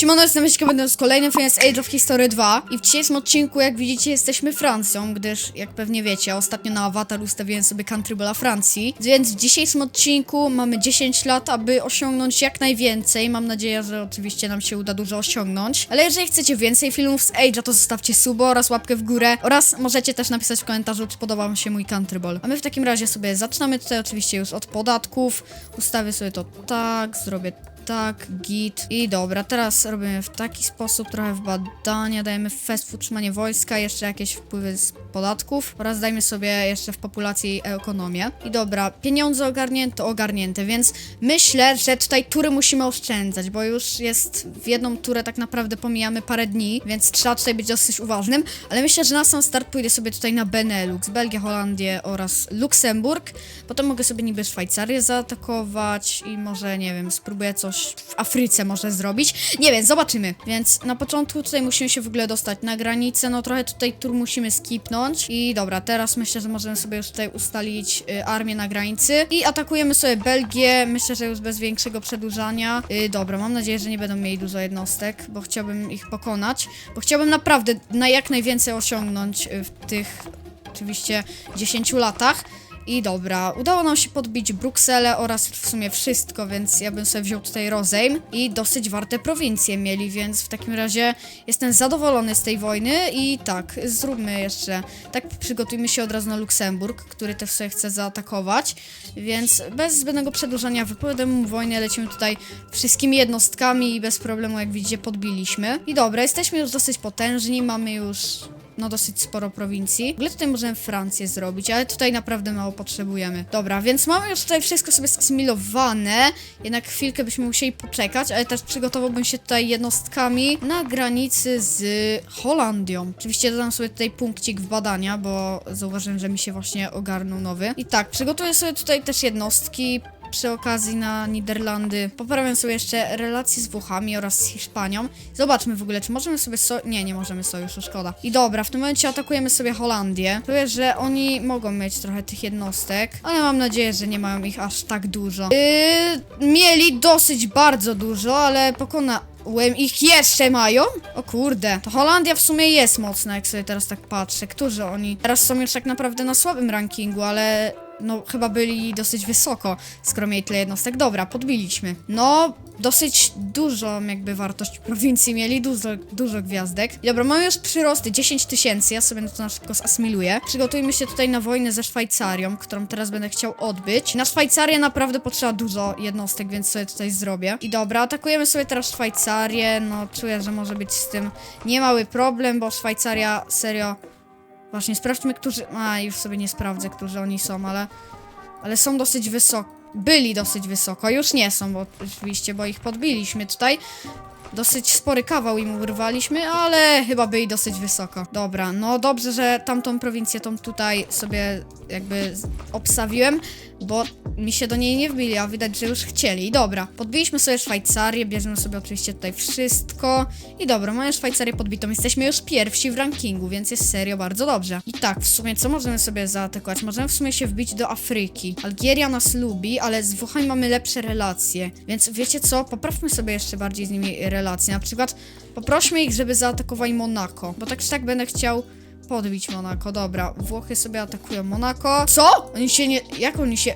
Siemano, jestem Wyśka, będę z kolejnym filmem z Age of History 2 i w dzisiejszym odcinku, jak widzicie, jesteśmy Francją, gdyż, jak pewnie wiecie, ostatnio na Avatar ustawiłem sobie country bola Francji, więc w dzisiejszym odcinku mamy 10 lat, aby osiągnąć jak najwięcej, mam nadzieję, że oczywiście nam się uda dużo osiągnąć, ale jeżeli chcecie więcej filmów z Age'a, to zostawcie subo oraz łapkę w górę. Oraz możecie też napisać w komentarzu, czy podoba wam się mój country ball. A my w takim razie sobie zaczynamy. Tutaj oczywiście już od podatków, ustawię sobie to tak, zrobię tak, git. I dobra, teraz robimy w taki sposób, trochę w badania, dajemy fast food trzymanie wojska, jeszcze jakieś wpływy z podatków oraz dajmy sobie jeszcze w populacji ekonomię. I dobra, pieniądze ogarnięte, ogarnięte, więc myślę, że tutaj tury musimy oszczędzać, bo już jest w jedną turę tak naprawdę pomijamy parę dni, więc trzeba tutaj być dosyć uważnym, ale myślę, że na sam start pójdę sobie tutaj na Benelux, Belgię, Holandię oraz Luksemburg, potem mogę sobie niby Szwajcarię zaatakować i może, nie wiem, spróbuję coś w Afryce może zrobić. Nie wiem, zobaczymy. Więc na początku tutaj musimy się w ogóle dostać na granicę, no trochę tutaj tur musimy skipnąć. I dobra, teraz myślę, że możemy sobie już tutaj ustalić y, armię na granicy. I atakujemy sobie Belgię, myślę, że już bez większego przedłużania. Y, dobra, mam nadzieję, że nie będą mieli dużo jednostek, bo chciałbym ich pokonać. Bo chciałbym naprawdę na jak najwięcej osiągnąć y, w tych oczywiście 10 latach. I dobra, udało nam się podbić Brukselę oraz w sumie wszystko, więc ja bym sobie wziął tutaj rozejm i dosyć warte prowincje mieli, więc w takim razie jestem zadowolony z tej wojny i tak, zróbmy jeszcze, tak przygotujmy się od razu na Luksemburg, który też sobie chce zaatakować, więc bez zbędnego przedłużania wypowiadamy mu wojnę, lecimy tutaj wszystkimi jednostkami i bez problemu, jak widzicie, podbiliśmy. I dobra, jesteśmy już dosyć potężni, mamy już no dosyć sporo prowincji. W ogóle tutaj możemy Francję zrobić, ale tutaj naprawdę mało potrzebujemy. Dobra, więc mamy już tutaj wszystko sobie zasymilowane, jednak chwilkę byśmy musieli poczekać, ale też przygotowałbym się tutaj jednostkami na granicy z Holandią. Oczywiście dodam sobie tutaj punkcik w badania, bo zauważyłem, że mi się właśnie ogarnął nowy. I tak, przygotuję sobie tutaj też jednostki, przy okazji na Niderlandy. Poprawiam sobie jeszcze relacje z Włochami oraz z Hiszpanią. Zobaczmy w ogóle, czy możemy sobie so... Nie, nie możemy sojuszu, szkoda. I dobra, w tym momencie atakujemy sobie Holandię. Czuję, że oni mogą mieć trochę tych jednostek, ale mam nadzieję, że nie mają ich aż tak dużo. Yy, mieli dosyć bardzo dużo, ale pokona... Łem ich jeszcze mają? O kurde, to Holandia w sumie jest mocna, jak sobie teraz tak patrzę. Którzy oni? Teraz są już tak naprawdę na słabym rankingu, ale no chyba byli dosyć wysoko, skoro mieli tyle jednostek. Dobra, podbiliśmy. No, dosyć dużą jakby wartość prowincji mieli, dużo, dużo gwiazdek. Dobra, mamy już przyrosty, 10 tysięcy, ja sobie to na szybko zasimiluję. Przygotujmy się tutaj na wojnę ze Szwajcarią, którą teraz będę chciał odbyć. Na Szwajcarię naprawdę potrzeba dużo jednostek, więc sobie tutaj zrobię. I dobra, atakujemy sobie teraz Szwajcarię, no czuję, że może być z tym niemały problem, bo Szwajcaria serio Właśnie, sprawdźmy, którzy... A, już sobie nie sprawdzę, którzy oni są, ale... Ale są dosyć wysoko. Byli dosyć wysoko, już nie są, bo oczywiście, bo ich podbiliśmy tutaj. Dosyć spory kawał im urwaliśmy, ale chyba byli dosyć wysoko. Dobra, no dobrze, że tamtą prowincję tą tutaj sobie jakby obstawiłem, bo mi się do niej nie wbili, a widać, że już chcieli. Dobra, podbiliśmy sobie Szwajcarię, bierzemy sobie oczywiście tutaj wszystko. I dobra, mamy Szwajcarię podbitą, jesteśmy już pierwsi w rankingu, więc jest serio bardzo dobrze. I tak, w sumie co możemy sobie zaatakować? Możemy w sumie się wbić do Afryki. Algieria nas lubi, ale z Włochami mamy lepsze relacje, więc wiecie co? Poprawmy sobie jeszcze bardziej z nimi relacje. Na przykład poprośmy ich, żeby zaatakowali Monako, bo tak czy tak będę chciał podbić Monako. Dobra, Włochy sobie atakują Monako. Co? Oni się nie... Jak oni się...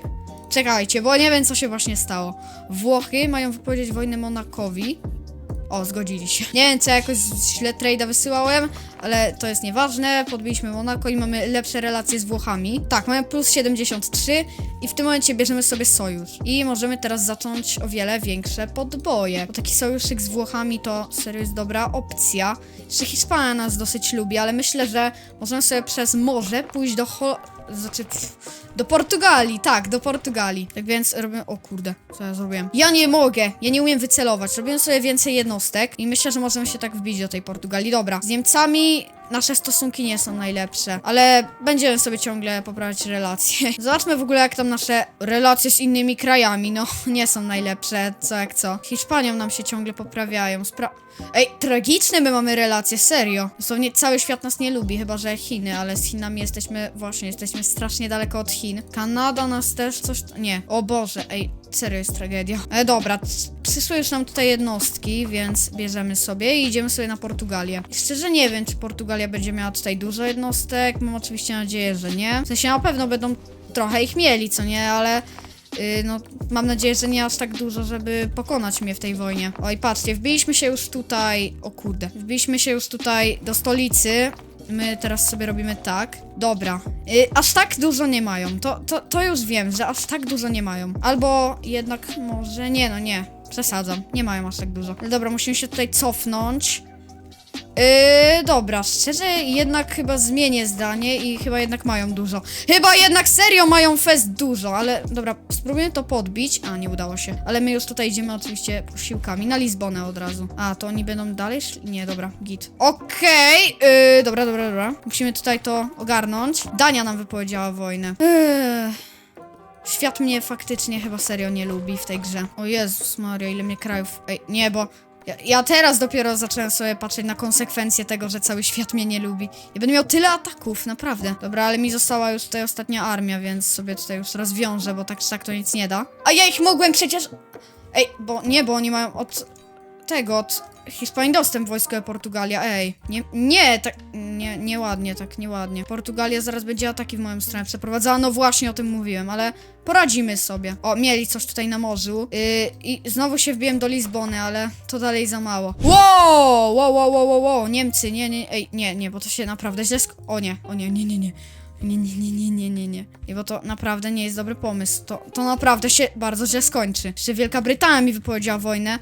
Czekajcie, bo nie wiem, co się właśnie stało. Włochy mają wypowiedzieć wojnę Monakowi. O, zgodzili się. Nie wiem, co ja jakoś źle trade'a wysyłałem, ale to jest nieważne. Podbiliśmy Monako i mamy lepsze relacje z Włochami. Tak, mamy plus 73 i w tym momencie bierzemy sobie sojusz. I możemy teraz zacząć o wiele większe podboje. Bo taki sojuszyk z Włochami to serio jest dobra opcja. Jeszcze Hiszpania nas dosyć lubi, ale myślę, że możemy sobie przez morze pójść do Hol... Znaczy, pff, do Portugalii, tak, do Portugalii. Tak więc robimy. O kurde, co ja zrobiłem? Ja nie mogę, ja nie umiem wycelować. Robiłem sobie więcej jednostek i myślę, że możemy się tak wbić do tej Portugalii. Dobra, z Niemcami nasze stosunki nie są najlepsze, ale będziemy sobie ciągle poprawiać relacje. Zobaczmy w ogóle, jak tam nasze relacje z innymi krajami. No, nie są najlepsze, co jak co. Hiszpanią nam się ciągle poprawiają. Spra Ej, tragiczne my mamy relacje, serio. Dosłownie cały świat nas nie lubi, chyba że Chiny, ale z Chinami jesteśmy, właśnie, jesteśmy strasznie daleko od Chin. Kanada nas też coś... Nie. O Boże, ej, serio jest tragedia. E, dobra, przyszły już nam tutaj jednostki, więc bierzemy sobie i idziemy sobie na Portugalię. Szczerze nie wiem, czy Portugalia będzie miała tutaj dużo jednostek. Mam oczywiście nadzieję, że nie. W sensie na pewno będą trochę ich mieli, co nie, ale Yy, no, mam nadzieję, że nie aż tak dużo, żeby pokonać mnie w tej wojnie. Oj, patrzcie, wbiliśmy się już tutaj. O kurde. Wbiliśmy się już tutaj do stolicy. My teraz sobie robimy tak. Dobra. Yy, aż tak dużo nie mają. To, to, to już wiem, że aż tak dużo nie mają. Albo jednak może. Nie, no nie. Przesadzam. Nie mają aż tak dużo. Dobra, musimy się tutaj cofnąć. Yy, dobra, szczerze jednak chyba zmienię zdanie i chyba jednak mają dużo. Chyba jednak serio mają fest dużo, ale dobra, spróbujemy to podbić. A, nie udało się. Ale my już tutaj idziemy oczywiście posiłkami na Lizbonę od razu. A, to oni będą dalej szli? Nie, dobra, git. Okej, yy, dobra, dobra, dobra. Musimy tutaj to ogarnąć. Dania nam wypowiedziała wojnę. Yy. Świat mnie faktycznie chyba serio nie lubi w tej grze. O Jezus Maria, ile mnie krajów... Ej, nie, bo... Ja, ja teraz dopiero zacząłem sobie patrzeć na konsekwencje tego, że cały świat mnie nie lubi. Ja będę miał tyle ataków, naprawdę. Dobra, ale mi została już tutaj ostatnia armia, więc sobie tutaj już rozwiążę, bo tak czy tak to nic nie da. A ja ich mogłem przecież... Ej, bo nie, bo oni mają od tego, od Hiszpanii dostęp wojskowe Portugalia. Ej, nie, nie, tak, nie, nieładnie, tak, nieładnie. Portugalia zaraz będzie ataki w moją stronę przeprowadzała, no właśnie o tym mówiłem, ale poradzimy sobie. O, mieli coś tutaj na morzu yy, i znowu się wbiłem do Lizbony, ale to dalej za mało. Wow, wow, wow, wow, wow, Niemcy, nie, nie, ej, nie, nie, bo to się naprawdę źle sk- O nie, o nie, nie, nie, nie. Nie, nie, nie, nie, nie, nie, nie. Nie, bo to naprawdę nie jest dobry pomysł. To, to naprawdę się bardzo źle skończy. Że Wielka Brytania mi wypowiedziała wojnę.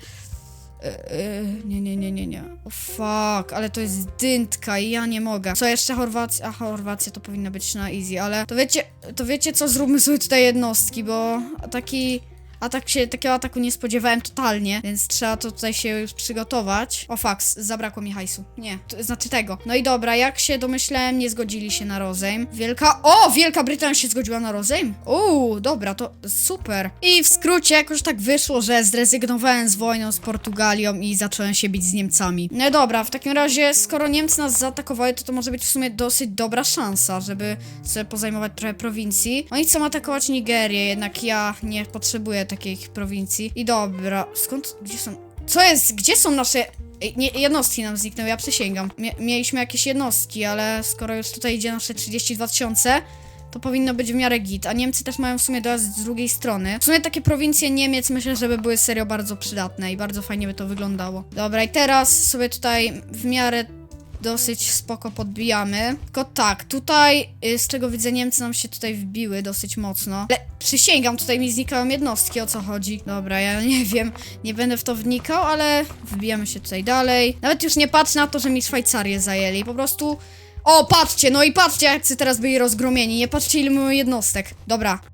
Yy, nie, nie, nie, nie, nie. O fuck, ale to jest dyntka i ja nie mogę. Co jeszcze Chorwacja? A Chorwacja to powinna być na easy, ale to wiecie, to wiecie co, zróbmy sobie tutaj jednostki, bo taki atak się, takiego ataku nie spodziewałem totalnie, więc trzeba to tutaj się przygotować. O fax, zabrakło mi hajsu. Nie, to znaczy tego. No i dobra, jak się domyślałem, nie zgodzili się na rozejm. Wielka, o, Wielka Brytania się zgodziła na rozejm? Uuu, dobra, to super. I w skrócie, jakoś tak wyszło, że zrezygnowałem z wojną z Portugalią i zacząłem się bić z Niemcami. No dobra, w takim razie, skoro Niemcy nas zaatakowały, to to może być w sumie dosyć dobra szansa, żeby sobie pozajmować trochę prowincji. Oni chcą atakować Nigerię, jednak ja nie potrzebuję takich prowincji. I dobra, skąd, gdzie są... Co jest? Gdzie są nasze... Nie, jednostki nam zniknęły, ja przysięgam. Mie mieliśmy jakieś jednostki, ale skoro już tutaj idzie nasze 32 tysiące, to powinno być w miarę git. A Niemcy też mają w sumie dojazd z drugiej strony. W sumie takie prowincje Niemiec myślę, że by były serio bardzo przydatne i bardzo fajnie by to wyglądało. Dobra, i teraz sobie tutaj w miarę dosyć spoko podbijamy. Tylko tak, tutaj, y, z czego widzę, Niemcy nam się tutaj wbiły dosyć mocno. Ale przysięgam, tutaj mi znikają jednostki, o co chodzi. Dobra, ja nie wiem, nie będę w to wnikał, ale wbijamy się tutaj dalej. Nawet już nie patrz na to, że mi Szwajcarię zajęli, po prostu... O, patrzcie, no i patrzcie, jak teraz byli rozgromieni. Nie patrzcie, ile mamy jednostek. Dobra.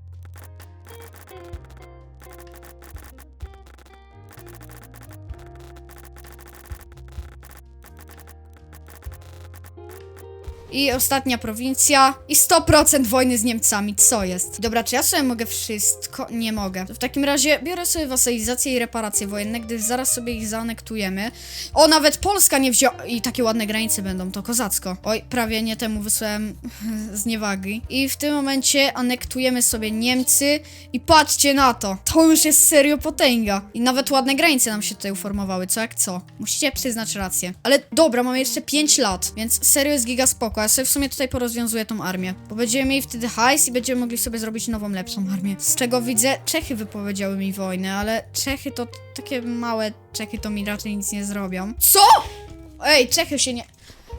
I ostatnia prowincja. I 100% wojny z Niemcami. Co jest? Dobra, czy ja sobie mogę wszystko? Nie mogę. W takim razie biorę sobie wasalizację i reparacje wojenne, gdyż zaraz sobie ich zaanektujemy. O, nawet Polska nie wzięła... I takie ładne granice będą, to kozacko. Oj, prawie nie temu wysłałem zniewagi. I w tym momencie anektujemy sobie Niemcy. I patrzcie na to. To już jest serio potęga. I nawet ładne granice nam się tutaj uformowały, co jak co. Musicie przyznać rację. Ale dobra, mamy jeszcze 5 lat, więc serio jest giga spoko. Ja sobie w sumie tutaj porozwiązuję tą armię. Bo będziemy mieli wtedy hajs i będziemy mogli sobie zrobić nową, lepszą armię. Z czego widzę, Czechy wypowiedziały mi wojnę, ale Czechy to takie małe Czechy to mi raczej nic nie zrobią. Co? Ej, Czechy się nie...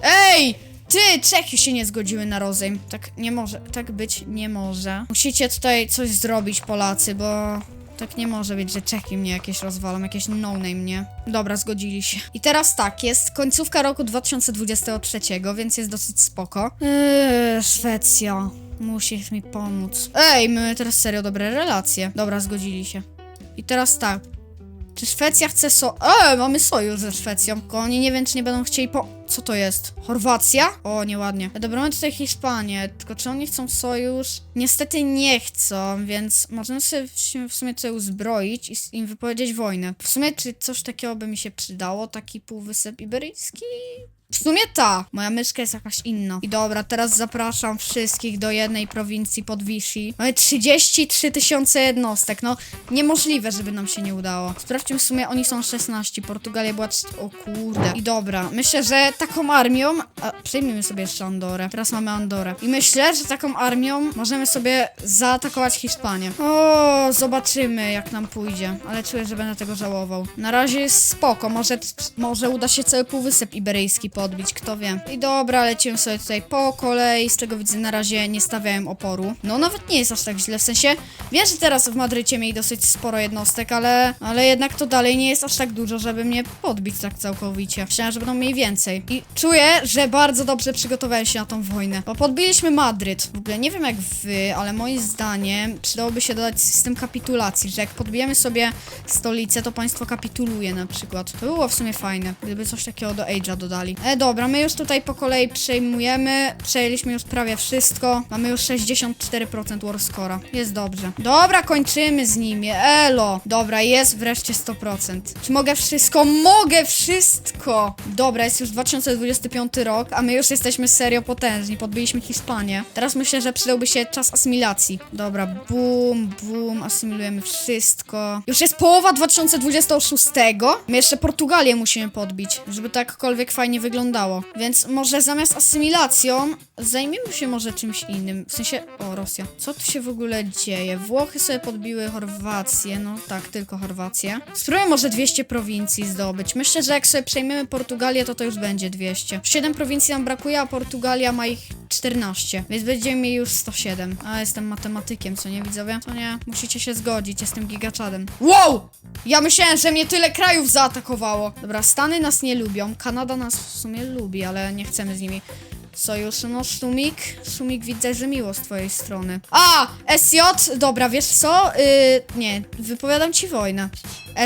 Ej! Ty, Czechy się nie zgodziły na rozejm. Tak nie może, tak być nie może. Musicie tutaj coś zrobić, Polacy, bo tak nie może być, że Czechy mnie jakieś rozwalą, jakieś no-name, nie? Dobra, zgodzili się. I teraz tak, jest końcówka roku 2023, więc jest dosyć spoko. Eee, Szwecja. Musisz mi pomóc. Ej, my mamy teraz serio dobre relacje. Dobra, zgodzili się. I teraz tak. Czy Szwecja chce so... Eee, mamy sojusz ze Szwecją. Tylko oni nie wiem, czy nie będą chcieli po... Co to jest? Chorwacja? O, nieładnie. Dobra, mamy tutaj Hiszpanię, tylko czy oni chcą sojusz? Niestety nie chcą, więc możemy sobie w- sumie tutaj uzbroić i im wypowiedzieć wojnę. W sumie, czy coś takiego by mi się przydało? Taki półwysep iberyjski? W sumie ta. Moja myszka jest jakaś inna. I dobra, teraz zapraszam wszystkich do jednej prowincji pod Vichy. Mamy 33 tysiące jednostek. No, niemożliwe, żeby nam się nie udało. Sprawdźmy w sumie, oni są 16. Portugalia była... O kurde. I dobra, myślę, że taką armią... A, przejmijmy sobie jeszcze Andorę. Teraz mamy Andorę. I myślę, że taką armią możemy sobie zaatakować Hiszpanię. O, zobaczymy, jak nam pójdzie. Ale czuję, że będę tego żałował. Na razie jest spoko. Może, może uda się cały Półwysep Iberyjski podbić, kto wie. I dobra, lecimy sobie tutaj po kolei. Z czego widzę, na razie nie stawiałem oporu. No, nawet nie jest aż tak źle. W sensie, wiem, że teraz w Madrycie mieli dosyć sporo jednostek, ale, ale jednak to dalej nie jest aż tak dużo, żeby mnie podbić tak całkowicie. Myślałem, że będą mieli więcej. I czuję, że bardzo dobrze przygotowałem się na tą wojnę. Bo podbiliśmy Madryt. W ogóle nie wiem jak wy, ale moim zdaniem przydałoby się dodać system kapitulacji, że jak podbijemy sobie stolicę, to państwo kapituluje na przykład. To było w sumie fajne, gdyby coś takiego do Age'a dodali. E, dobra, my już tutaj po kolei przejmujemy. Przejęliśmy już prawie wszystko. Mamy już 64% war score'a. Jest dobrze. Dobra, kończymy z nimi. Elo. Dobra, jest wreszcie 100%. Czy mogę wszystko? Mogę wszystko! Dobra, jest już 2025 rok, a my już jesteśmy serio potężni. Podbiliśmy Hiszpanię. Teraz myślę, że przydałby się czas asymilacji. Dobra, bum, bum, asymilujemy wszystko. Już jest połowa 2026. My jeszcze Portugalię musimy podbić, żeby to jakkolwiek fajnie wyglądało. Więc może zamiast asymilacją zajmiemy się może czymś innym. W sensie, o, Rosja. Co tu się w ogóle dzieje? Włochy sobie podbiły Chorwację, no tak, tylko Chorwację. Spróbujmy może 200 prowincji zdobyć. Myślę, że jak sobie przejmiemy Portugalię, to to już będzie 200. 7 prowincji nam brakuje, a Portugalia ma ich 14, więc będziemy mieli już 107. A jestem matematykiem, co nie widzowie? To nie, musicie się zgodzić, jestem gigaczadem. Wow! Ja myślałem, że mnie tyle krajów zaatakowało. Dobra, Stany nas nie lubią, Kanada nas w sumie lubi, ale nie chcemy z nimi sojuszu. No, Szumik, Szumik widzę, że miło z twojej strony. A! SJ, dobra, wiesz co? Yy, nie, wypowiadam ci wojnę.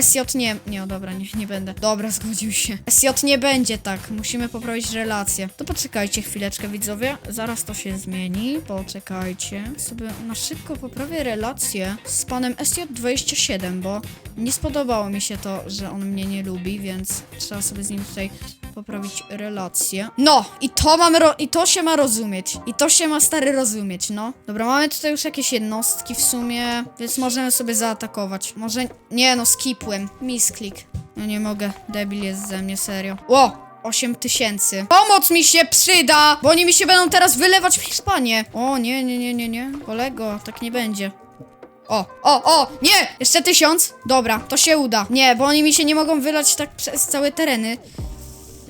SJ nie, nie, o, dobra, nie, nie będę. Dobra, zgodził się. SJ nie będzie tak, musimy poprawić relacje. To poczekajcie chwileczkę, widzowie, zaraz to się zmieni. Poczekajcie. Sobie na szybko poprawię relacje z panem SJ27, bo nie spodobało mi się to, że on mnie nie lubi, więc trzeba sobie z nim tutaj poprawić relacje. No, i to mamy, ro- i to się ma rozumieć. I to się ma stary rozumieć, no. Dobra, mamy tutaj już jakieś jednostki w sumie, więc możemy sobie zaatakować. Może, nie no, skipłem. Misklik. Ja nie mogę, debil jest ze mnie, serio. Ło! 8 tysięcy. Pomoc mi się przyda, bo oni mi się będą teraz wylewać w Hiszpanię. O, nie, nie, nie, nie, nie. Kolego, tak nie będzie. O, o, o, nie! Jeszcze tysiąc? Dobra, to się uda. Nie, bo oni mi się nie mogą wylać tak przez całe tereny.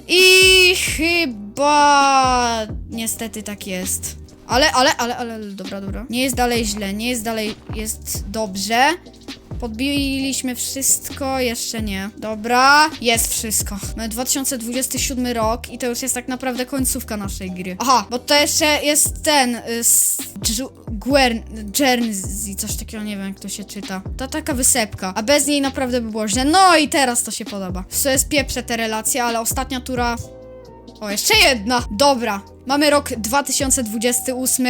I chyba niestety tak jest. Ale, ale, ale, ale, dobra, dobra. Nie jest dalej źle, nie jest dalej, jest dobrze. Podbiliśmy wszystko, jeszcze nie. Dobra, jest wszystko. Mamy 2027 rok i to już jest tak naprawdę końcówka naszej gry. Aha, bo to jeszcze jest ten, y, Guern, Guernsey, coś takiego, nie wiem jak to się czyta. To taka wysepka, a bez niej naprawdę by było źle. No i teraz to się podoba. To jest pieprze te relacje, ale ostatnia tura o, jeszcze jedna. Dobra. Mamy rok 2028.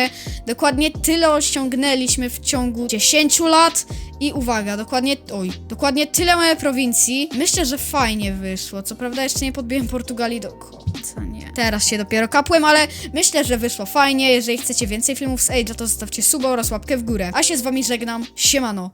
Dokładnie tyle osiągnęliśmy w ciągu 10 lat. I uwaga, dokładnie, oj, dokładnie tyle mamy prowincji. Myślę, że fajnie wyszło. Co prawda jeszcze nie podbiłem Portugalii do końca, nie. Teraz się dopiero kapłem, ale myślę, że wyszło fajnie. Jeżeli chcecie więcej filmów z Age, to zostawcie suba oraz łapkę w górę. A się z wami żegnam. Siemano.